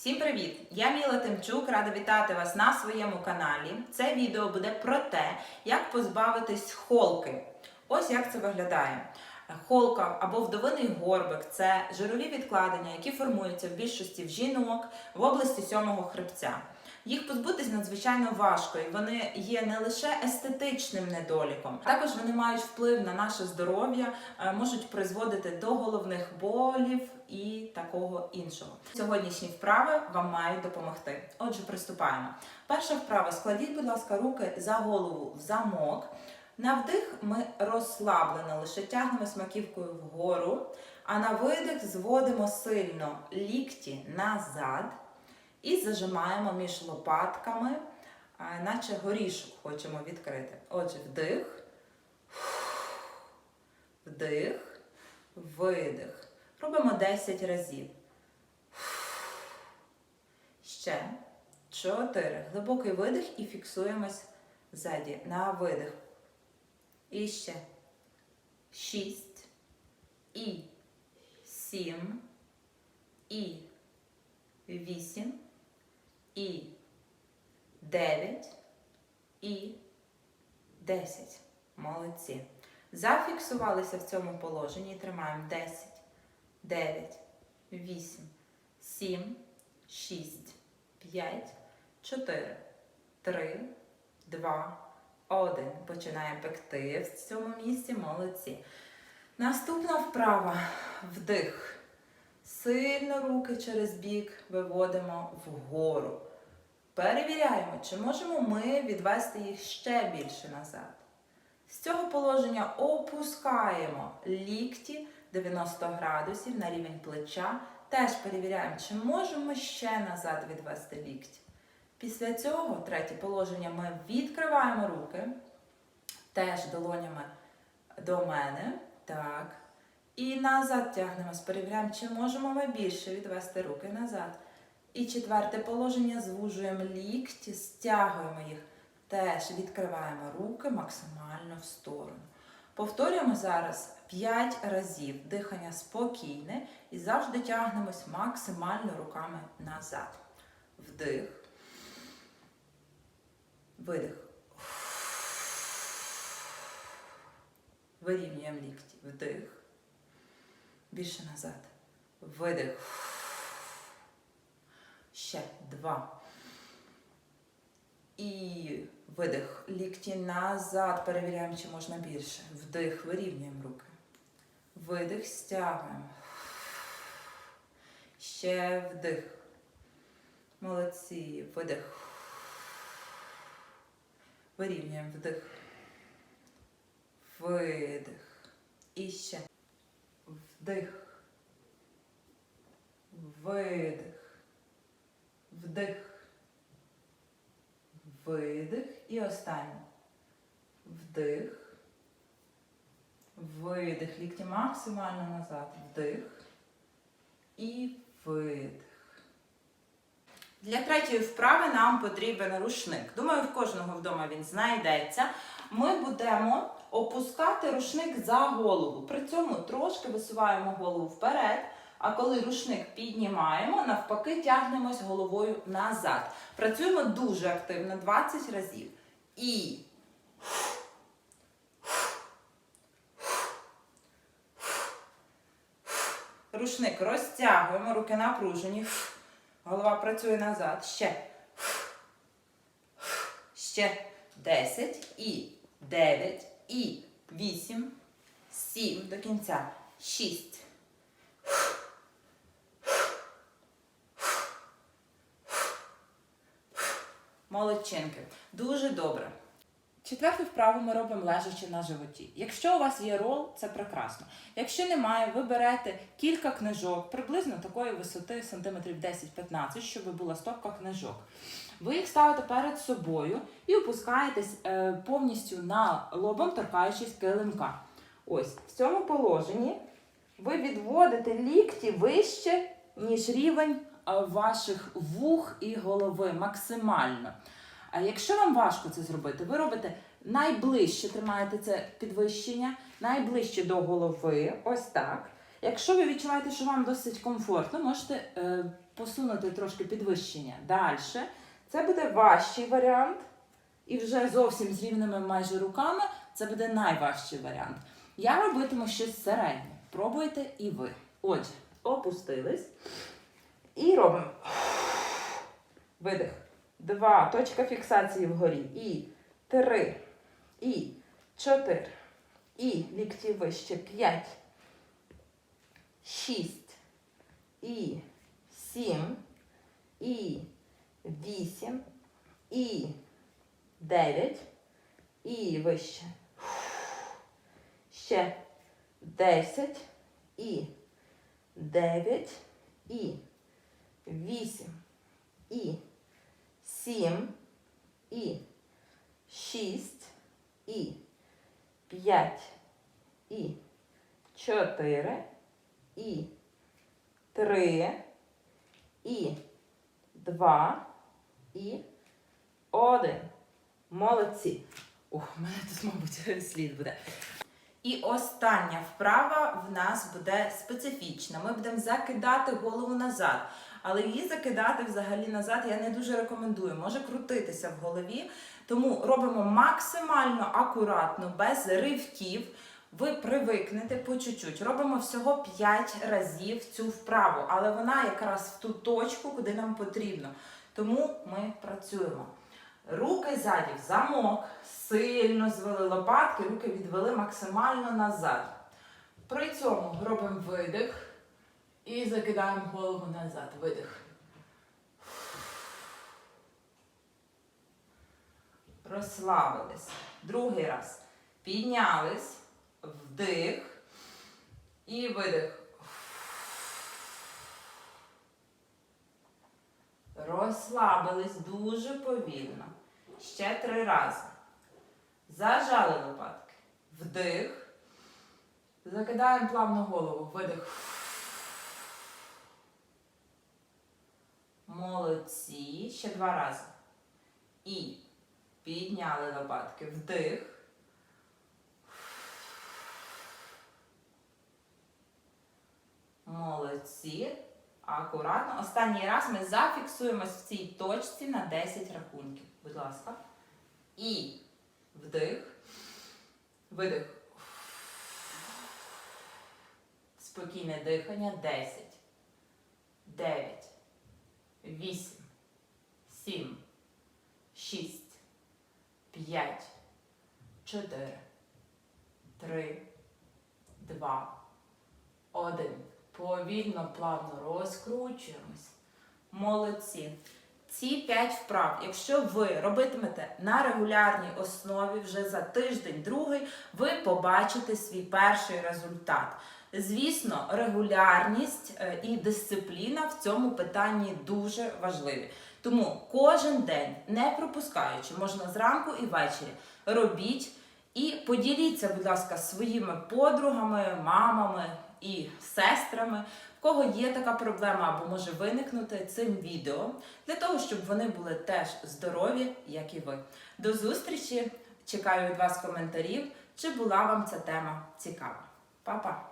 Всім привіт! Я Міла Тимчук, рада вітати вас на своєму каналі. Це відео буде про те, як позбавитись холки. Ось як це виглядає. Холка або вдовиний горбик це жирові відкладення, які формуються в більшості в жінок в області сьомого хребця. Їх позбутись надзвичайно важко, і вони є не лише естетичним недоліком, а також вони мають вплив на наше здоров'я, е, можуть призводити до головних болів і такого іншого. Сьогоднішні вправи вам мають допомогти. Отже, приступаємо. Перша вправа: складіть, будь ласка, руки за голову в замок. На вдих ми розслаблено, лише тягнемо смаківкою вгору, а на видих зводимо сильно лікті назад і зажимаємо між лопатками, наче горішок хочемо відкрити. Отже, вдих, вдих, видих. Робимо 10 разів. Ще 4. Глибокий видих і фіксуємось ззаді на видих. І ще 6 і 7 і 8 і 9 і 10. Молодці. Зафіксувалися в цьому положенні. Тримаємо 10, 9, 8, 7, 6, 5, 4, 3, 2, 1. Починаємо пекти в цьому місці. Молодці. Наступна вправа. Вдих. Сильно руки через бік виводимо вгору. Перевіряємо, чи можемо ми відвести їх ще більше назад. З цього положення опускаємо лікті 90 градусів на рівень плеча. Теж перевіряємо, чи можемо ще назад відвести лікті. Після цього, третє положення, ми відкриваємо руки, теж долонями до мене. Так. І назад тягнемось, перевіряємо, чи можемо ми більше відвести руки назад. І четверте положення звужуємо лікті, стягуємо їх. Теж відкриваємо руки максимально в сторону. Повторюємо зараз 5 разів. Дихання спокійне і завжди тягнемось максимально руками назад. Вдих. Видих. Вирівнюємо лікті. Вдих. Більше назад. Видих. Ще два. І видих. Лікті назад. Перевіряємо, чи можна більше. Вдих. Вирівнюємо руки. Видих. Стягуємо. Ще вдих. Молодці. Видих. Вирівнюємо вдих. Видих. І ще. Вдих. Видих. Вдих. Видих. І останній. Вдих. Видих. Лікті максимально назад. Вдих. І видих. Для третьої вправи нам потрібен рушник. Думаю, в кожного вдома він знайдеться. Ми будемо опускати рушник за голову. При цьому трошки висуваємо голову вперед. А коли рушник піднімаємо, навпаки, тягнемось головою назад. Працюємо дуже активно 20 разів. І рушник розтягуємо, руки напружені. Голова працює назад. Ще. Ще 10 і 9 і 8, 7 до кінця. 6. Молодчинки. Дуже добре. Четверту вправу ми робимо лежачи на животі. Якщо у вас є рол, це прекрасно. Якщо немає, ви берете кілька книжок, приблизно такої висоти, сантиметрів 10-15, щоб була стопка книжок. Ви їх ставите перед собою і опускаєтесь е, повністю на лобом, торкаючись килимка. Ось в цьому положенні ви відводите лікті вище, ніж рівень е, ваших вух і голови максимально. А якщо вам важко це зробити, ви робите найближче, тримаєте це підвищення, найближче до голови, ось так. Якщо ви відчуваєте, що вам досить комфортно, можете е, посунути трошки підвищення. Далі. Це буде важчий варіант. І вже зовсім з рівними майже руками це буде найважчий варіант. Я робитиму щось середнє. Пробуйте і ви. Отже, опустились. І робимо. Видих. Два. Точка фіксації вгорі. І три. І чотири. І лікті вище. П'ять. Шість. І сім. І вісім. І дев'ять. І вище. Ще десять. І дев'ять. І вісім. І сім. І шість. І п'ять. І чотири. І три. І два. І один. Молодці. Ух, у мене тут, мабуть, слід буде. І остання вправа в нас буде специфічна. Ми будемо закидати голову назад. Але її закидати взагалі назад я не дуже рекомендую. Може крутитися в голові. Тому робимо максимально акуратно, без ривків. Ви привикнете по чуть-чуть. Робимо всього 5 разів цю вправу, але вона якраз в ту точку, куди нам потрібно. Тому ми працюємо. Руки ззаді в замок, сильно звели лопатки, руки відвели максимально назад. При цьому робимо видих і закидаємо голову назад. Видих. Розслабились. Другий раз. Піднялись. Вдих. І видих. Розслабились дуже повільно. Ще три рази. Зажали лопатки. Вдих. Закидаємо плавно голову. Видих. Молодці. Ще два рази. І підняли лопатки. Вдих. Молодці. Акуратно. Останній раз ми зафіксуємось в цій точці на 10 рахунків. Будь ласка. І вдих. Видих. Спокійне дихання. 10. 9. 8. 7. 6. 5. 4. 3. 2. 1. Повільно, плавно розкручуємось. Молодці. Ці 5 вправ, якщо ви робитимете на регулярній основі вже за тиждень, другий, ви побачите свій перший результат. Звісно, регулярність е, і дисципліна в цьому питанні дуже важливі. Тому кожен день, не пропускаючи, можна зранку і ввечері, робіть і поділіться, будь ласка, своїми подругами, мамами і сестрами, в кого є така проблема або може виникнути цим відео, для того, щоб вони були теж здорові, як і ви. До зустрічі! Чекаю від вас коментарів, чи була вам ця тема цікава. Па-па!